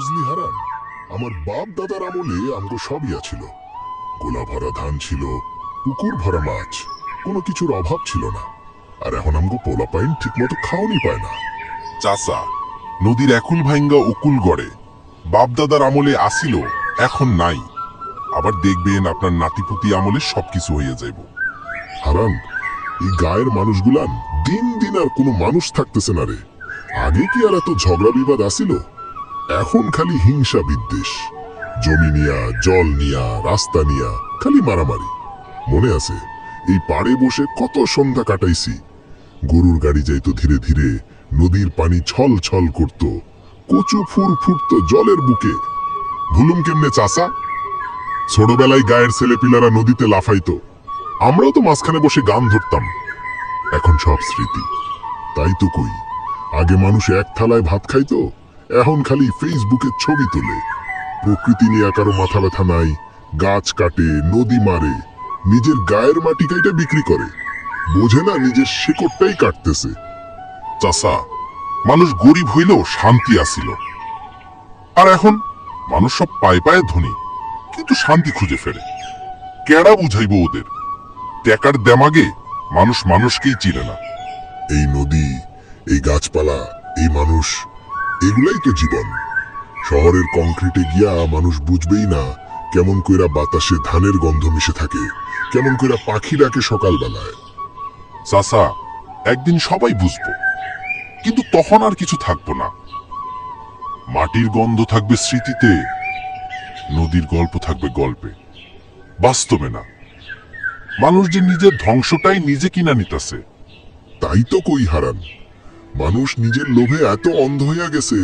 বুঝলি হারান? আমার বাপ দাদার আমলে আমগো সবই আছিল। গোলা ভরা ধান ছিল পুকুর ভরা মাছ কোনো কিছুর অভাব ছিল না। আর এখন আমগো পোলা পাইন ঠিক মতো খাওয়ানি পায় না। চাচা নদীর একুল ভাঙ্গা উকুল গড়ে। বাপদাদার আমলে আসিল এখন নাই। আবার দেখবেন আপনার নাতিপুতি আমলে সবকিছু হয়ে যাইব। হারান এই গায়ের মানুষগুলান দিন দিন আর কোনো মানুষ থাকতেছে না রে। আগে কি আর এত ঝগড়া বিবাদ আসিল? এখন খালি হিংসা বিদ্বেষ। জমি নিয়া, জল নিয়া, রাস্তা নিয়া, খালি মারামারি। মনে আছে, এই পাড়ে বসে কত সন্ধ্যা কাটাইছি। গরুর গাড়ি যাইত ধীরে ধীরে, নদীর পানি ছল ছল করত, কচু ফুর ফুটতো জলের বুকে। ভুলুম কেমনে চাষা ছোটবেলায় গায়ের ছেলেপিলারা নদীতে লাফাইত। আমরাও তো মাঝখানে বসে গান ধরতাম। এখন সব স্মৃতি। তাই তো কই, আগে মানুষ এক থালায় ভাত খাইতো? এখন খালি ফেসবুকে ছবি তোলে। প্রকৃতি নিয়ে কারও মাথা ব্যথা নাই। গাছ কাটে, নদী মারে। নিজের গায়ের মাটি কাইটা বিক্রি করে। বোঝে না নিজের শেকড়টাই কাটতেছে। চাচা, মানুষ গরিব হইলেও শান্তি আসিল। আর এখন মানুষ সব পায়ে পায়ে ধনী, কিন্তু শান্তি খুঁজে ফেরে। কেডা বুঝাইব ওদের? টেকার দেমাগে মানুষ মানুষকেই চিনে না। এই নদী, এই গাছপালা, এই মানুষ এগুলাই তো জীবন। শহরের কংক্রিটে গিয়া মানুষ বুঝবেই না কেমন কইরা বাতাসে ধানের গন্ধ মিশে থাকে, কেমন কইরা পাখি ডাকে সকালবেলায়। চাচা, একদিন সবাই বুঝব, কিন্তু তখন আর কিছু থাকব না। মাটির গন্ধ থাকবে স্মৃতিতে, নদীর গল্প থাকবে গল্পে। বাস্তবে না। মানুষ যে নিজের ধ্বংসটাই নিজে কিনা নিতেছে, তাই তো কই হারান মানুষ নিজের লোভে এত অন্ধ হইয়া গেছে,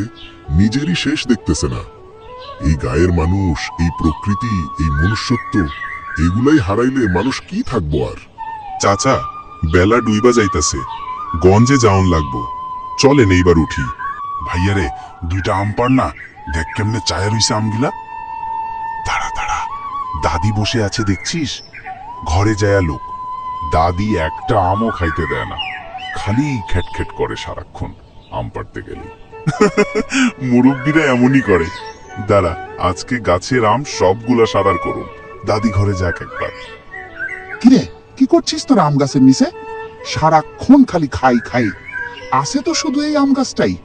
নিজেরই শেষ দেখতেছে না। এই গায়ের মানুষ, এই প্রকৃতি, এই মনুষ্যত্ব, এগুলাই হারাইলে মানুষ কি থাকব আর? চাচা, বেলা ডুইবা যাইতাছে। গঞ্জে যাওন লাগবো। চলেন এইবার উঠি। ভাইয়ারে দুইটা আম পার না, দেখ কেমনে চায়া রইছে আমগুলা। দাঁড়া দাঁড়া। দাদি বসে আছে, দেখছিস? ঘরে যায়া লোক। দাদি একটা আমও খাইতে দেয় না। খালি খ্যাটখ্যাট করে সারাক্ষণ আম পাড়তে গেলে। মুরব্বীরা এমনই করে। দাঁড়া আজকে গাছের আম সবগুলা সারার করুন। দাদি ঘরে যাক একবার। কিরে কি করছিস তোর আম গাছের নিচে? সারাক্ষণ খালি খাই খাই। আছে তো শুধু এই আম গাছটাই।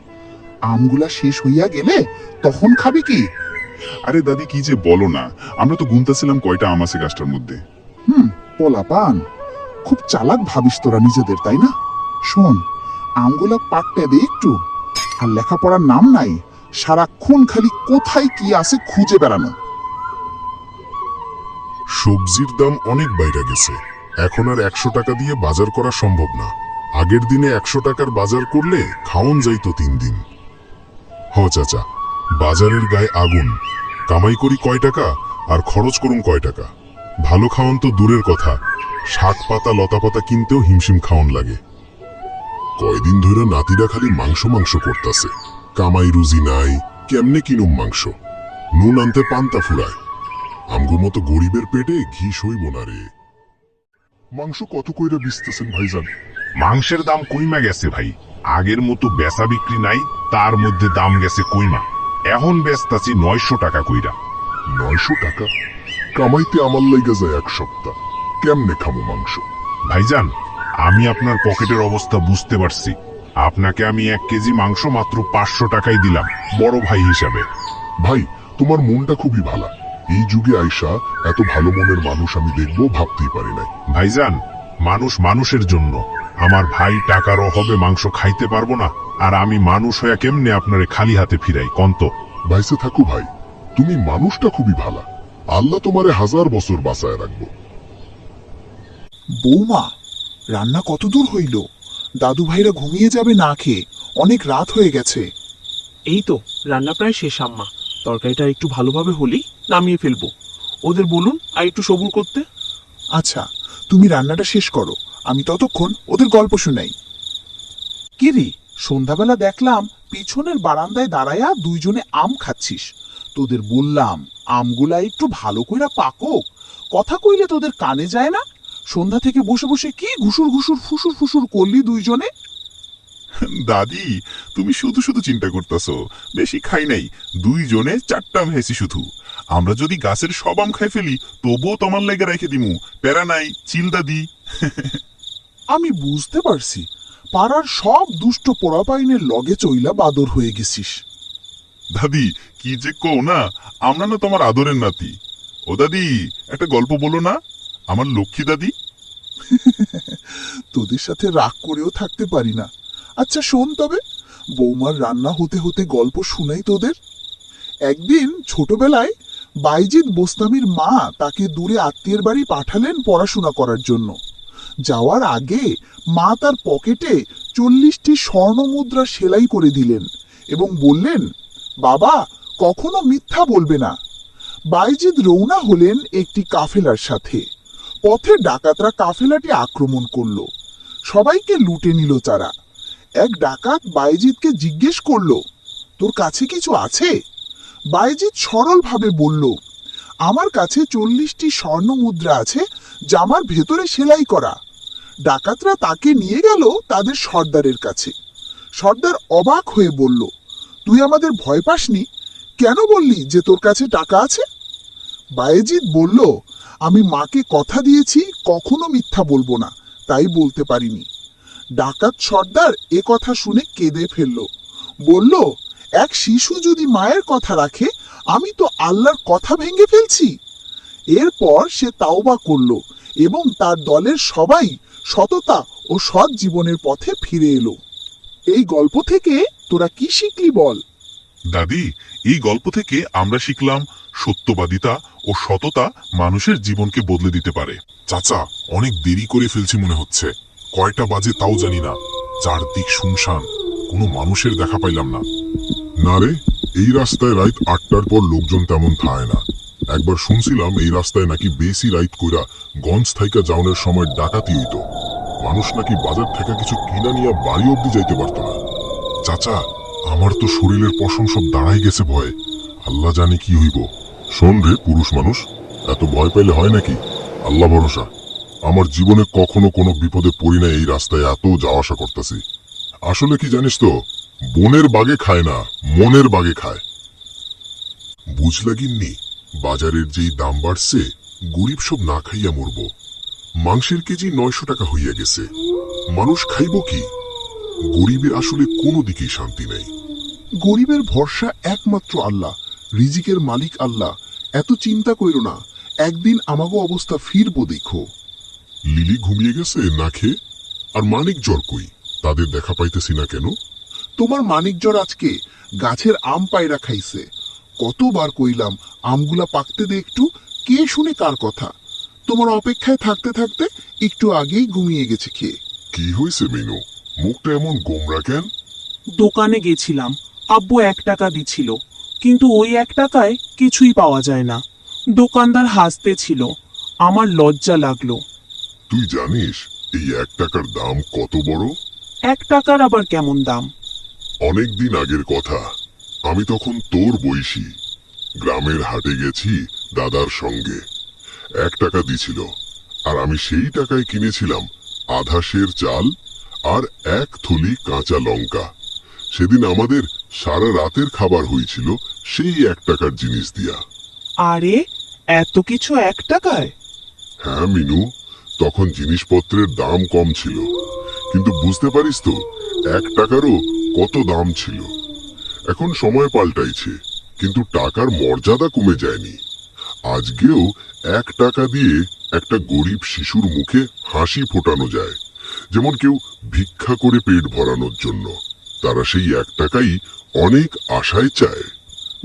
আমগুলা শেষ হইয়া গেলে তখন খাবি কি? আরে দাদি কি যে বলো না। আমরা তো গুনতেছিলাম কয়টা আম আছে গাছটার মধ্যে। হুম পোলা পান খুব চালাক ভাবিস তোরা নিজেদের তাই না? শোন আমগুলা পাটতে দে একটু। আর লেখাপড়ার নাম নাই, সারাক্ষণ খালি কোথায় কি আছে খুঁজে বেড়ানো। সবজির দাম অনেক বাইরে গেছে। এখন আর একশো টাকা দিয়ে বাজার করা সম্ভব না। আগের দিনে একশো টাকার বাজার করলে খাওন যাইতো তিন দিন। হ, চাচা, বাজারের গায়ে আগুন। কামাই করি কয় টাকা, আর খরচ করুন কয় টাকা। ভালো খাওয়ান তো দূরের কথা। শাক পাতা, লতা পাতা কিনতেও হিমশিম খাওয়ান লাগে। কয়দিন ধরে নাতিরা খালি মাংস মাংস করতাছে। কামাই রুজি নাই কেমনে কিনুম মাংস? নুন আনতে পান্তা ফুরায়। আমগো মতো গরিবের পেটে ঘি সইব না রে। মাংস কত কইরা বিচতেছেন ভাইজান? মাংসের দাম কইমা গেছে ভাই। আগের মতো বেচা বিক্রি নাই তার মধ্যে দাম গেছে কইমা। এখন বেচতাছি নয়শো টাকা কইরা। নয়শো টাকা? কামাইতে আমার লাইগা যায় এক সপ্তাহ। কেমনে খামো মাংস? ভাইজান আমি আপনার পকেটের অবস্থা বুঝতে পারছি। আপনাকে আমি এক কেজি মাংস মাত্র পাঁচশো টাকাই দিলাম বড় ভাই হিসাবে। ভাই তোমার মনটা খুবই ভালা। এই যুগে আইসা এত ভালো মনের মানুষ আমি দেখব ভাবতেই পারি নাই। ভাইজান মানুষ মানুষের জন্য। আমার ভাই টাকার অভাবে মাংস খাইতে পারব না আর আমি মানুষ হয়ে কেমনে আপনারে খালি হাতে ফিরাই কন্ত? ভাইসে থাকো ভাই তুমি মানুষটা খুবই ভালো। আল্লাহ তোমারে হাজার বছর বাঁচায় রাখব। বৌমা রান্না কত দূর হইল? দাদু ভাইরা ঘুমিয়ে যাবে না খেয়ে। অনেক রাত হয়ে গেছে। এই তো রান্না প্রায় শেষ আম্মা। তরকারিটা একটু ভালোভাবে হলেই নামিয়ে ফেলব। ওদের বলুন আর একটু সবুর করতে। আচ্ছা তুমি রান্নাটা শেষ করো। আমি ততক্ষণ ওদের গল্প শুনাই। কিরি সন্ধ্যাবেলা দেখলাম পিছনের বারান্দায় দাঁড়ায়া দুইজনে আম খাচ্ছিস। তোদের বললাম আমগুলা একটু ভালো কইরা পাকক। কথা কইলে তোদের কানে যায় না? সন্ধ্যা থেকে বসে বসে কি ঘুষুর ঘুষুর ফুসুর ফুসুর করলি দুইজনে? দাদি তুমি শুধু শুধু চিন্তা করতেছো। বেশি খাই নাই। দুইজনে চারটা খাইছি শুধু। আমরা যদি গাছের সব আম খাই ফেলি তবুও তোমার লেগে রেখে দিমু। প্যারা নাই চিল দাদি। আমি বুঝতে পারছি। পাড়ার সব দুষ্ট পোড়াপাইনের লগে চইলা বাদর হয়ে গেছিস। দাদি কি যে কও না? আমরা না তোমার আদরের নাতি। ও দাদি একটা গল্প বলো না। আমার লক্ষ্মী দাদি? তোদের সাথে রাগ করেও থাকতে পারি না। আচ্ছা শোন তবে, বৌমার রান্না হতে হতে গল্প শুনাই তোদের। একদিন ছোটবেলায় বাইজিৎ বোস্তামির মা তাকে দূরে আত্মীয়ের বাড়ি পাঠালেন পড়াশোনা করার জন্য। যাওয়ার আগে মা তার পকেটে চল্লিশটি স্বর্ণ মুদ্রা সেলাই করে দিলেন এবং বললেন, বাবা, কখনো মিথ্যা বলবে না। বাইজিদ রওনা হলেন একটি কাফেলার সাথে। পথে ডাকাতরা কাফেলাটি আক্রমণ করল। সবাইকে লুটে নিল তারা। এক ডাকাত বাইজিদকে জিজ্ঞেস করল, তোর কাছে কিছু আছে? বাইজিদ সরলভাবে বলল, আমার কাছে চল্লিশটি স্বর্ণ মুদ্রা আছে, জামার ভেতরে সেলাই করা। ডাকাতরা তাকে নিয়ে গেল তাদের সর্দারের কাছে। সর্দার অবাক হয়ে বলল, তুই আমাদের ভয় পাসনি? কেন বললি যে তোর কাছে টাকা আছে? বায়েজিদ বলল আমি মাকে কথা দিয়েছি, কখনো মিথ্যা বলব না। তাই বলতে পারিনি। ডাকাত সর্দার এ কথা শুনে কেঁদে ফেলল। বলল, এক শিশু যদি মায়ের কথা রাখে, আমি তো আল্লাহর কথা ভেঙে ফেলছি। এরপর সে তাওবা করল এবং তার দলের সবাই সততা ও সৎ জীবনের পথে ফিরে এলো। এই গল্প থেকে তোরা কি শিখলি বল? দাদি, এই গল্প থেকে আমরা শিখলাম সত্যবাদিতা ও সততা মানুষের জীবনকে বদলে দিতে পারে। চাচা, অনেক দেরি করে ফেলছি মনে হচ্ছে। কয়টা বাজে তাও জানি না। চারদিক শুনশান, কোনো মানুষের দেখা পাইলাম না। না রে, এই রাস্তায় রাইত আটটার পর লোকজন তেমন থায় না। একবার শুনছিলাম এই রাস্তায় নাকি বেশি রাইত কইরা গঞ্জ থাইকা যাওনের সময় ডাকাতি হইতো। মানুষ নাকি বাজার থেকে কিছু কিনা নিয়ে বাড়ি অব্দি যাইতে পারতো না। চাচা আমার তো শরীরের পশম সব দাঁড়াই গেছে ভয়ে। আল্লাহ জানে কি হইব। শোন রে, পুরুষ মানুষ, এত ভয় পাইলে হয় নাকি? আল্লাহ ভরসা। আমার জীবনে কখনো কোনো বিপদে পড়ি না এই রাস্তায়, এত যাওয়া আসা করতেছি। আসলে কি জানিস তো, বনের বাগে খায় না, মনের বাগে খায়। বুঝলা গিন্নি, বাজারের যেই দাম বাড়ছে, গরিব সব না খাইয়া মরব। মাংসের কেজি নয়শো টাকা হইয়া গেছে। মানুষ খাইব কি? গরিবের আসলে কোনো দিকেই শান্তি নেই। গরিবের ভরসা একমাত্র আল্লাহ, রিজিকের মালিক আল্লাহ। এত চিন্তা কইর না, একদিন আমাগো অবস্থা ফিরবো দেখো। লিলি ঘুমিয়ে গেছে, না খেয়ে? আর মানিক জ্বর কই? তাদের দেখা পাইতেছি না কেন? তোমার মানিকজর আজকে গাছের আম পায়রা খাইছে। কতবার কইলাম, আমগুলা পাকতে দে একটু, কে শুনে কার কথা? তোমার অপেক্ষায় থাকতে থাকতে একটু আগেই ঘুমিয়ে গেছে খেয়ে কি হয়েছে মিনু? মুখটা এমন গোমরা কেন? দোকানে গেছিলাম আব্বু এক টাকা দিছিল কিন্তু ওই এক টাকায় কিছুই পাওয়া যায় না। দোকানদার হাসতে ছিল আমার লজ্জা লাগল। তুই জানিস এই এক টাকার দাম কত বড়? এক টাকার আবার কেমন দাম? অনেক দিন আগের কথা আমি তখন তোর বয়সী। গ্রামের হাটে গেছি দাদার সঙ্গে। এক টাকা দিছিল আর আমি সেই টাকায় কিনেছিলাম আধা সের চাল আর এক থলি কাঁচা লঙ্কা। সেদিন আমাদের সারা রাতের খাবার হয়েছিল সেই এক টাকার জিনিস দিয়া। আরে এত কিছু এক টাকায়? হ্যাঁ মিনু তখন জিনিসপত্রের দাম কম ছিল। কিন্তু বুঝতে পারিস তো এক টাকারও কত দাম ছিল। এখন সময় পাল্টাইছে কিন্তু টাকার মর্যাদা কমে যায়নি। আজকেও এক টাকা দিয়ে একটা গরিব শিশুর মুখে হাসি ফোটানো যায়। যেমন কেউ ভিক্ষা করে পেট ভরানোর জন্য। তারা সেই এক টাকাই অনেক আশায় চায়।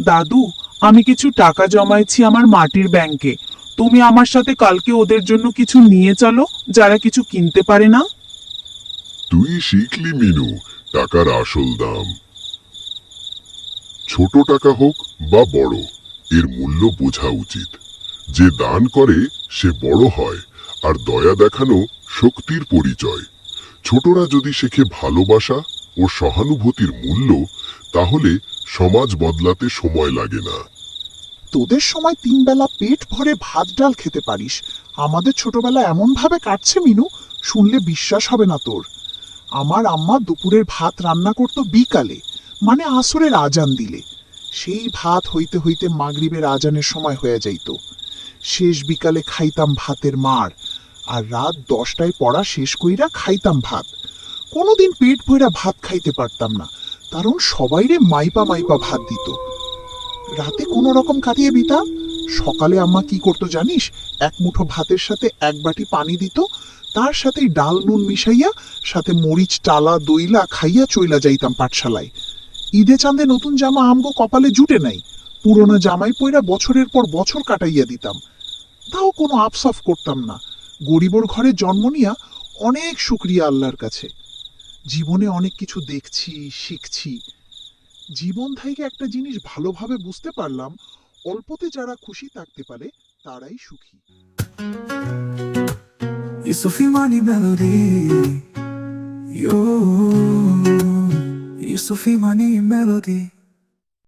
দাদু আমি কিছু টাকা জমাইছি আমার মাটির ব্যাংকে। তুমি আমার সাথে কালকে ওদের জন্য কিছু নিয়ে চলো যারা কিছু কিনতে পারে না। তুই শিখলি মিনু টাকার আসল দাম। ছোট টাকা হোক বা বড় এর মূল্য বোঝা উচিত। যে দান করে সে বড় হয় আর দয়া দেখানো শক্তির পরিচয়। ছোটরা যদি শেখে ভালোবাসা ও সহানুভূতির মূল্য, তাহলে সমাজ বদলাতে সময় লাগে না। তোদের সময় তিন বেলা পেট ভরে ভাত ডাল খেতে পারিস। আমাদের ছোটবেলা এমন ভাবে কাটছে, মিনু, শুনলে বিশ্বাস হবে না তোর। আমার আম্মা দুপুরের ভাত রান্না করতো বিকালে মানে আসরের আজান দিলে। সেই ভাত হইতে হইতে মাগরিবের আজানের সময় হয়ে যাইত। শেষ বিকালে খাইতাম ভাতের মার আর রাত দশটায় পড়া শেষ কইরা খাইতাম ভাত। কোনোদিন পেট ভইরা ভাত খাইতে পারতাম না, কারণ সবাইরে মাইপা মাইপা ভাত দিত। রাতে কোনো রকম কাটিয়ে বিতা সকালে আম্মা কি করতো জানিস? এক মুঠো ভাতের সাথে এক বাটি পানি দিত, তার সাথে ডাল নুন মিশাইয়া, সাথে মরিচ, টালা, দইলা খাইয়া চইলা যাইতাম পাঠশালায়। ঈদে চাঁদে নতুন জামা আমগো কপালে জুটে নাই, পুরোনো জামাই পইরা বছরের পর বছর কাটাইয়া দিতাম। তাও কোনো আপসাফ করতাম না। গরিবর ঘরে জন্ম নিয়া অনেক শুক্রিয়া আল্লাহর কাছে জীবনে অনেক কিছু দেখছি শিখছি জীবন থেকে একটা জিনিস ভালোভাবে বুঝতে পারলাম অল্পতে যারা খুশি থাকতে পারে তারাই সুখী Yusufi Money Melody. Yo, Yusufi Money.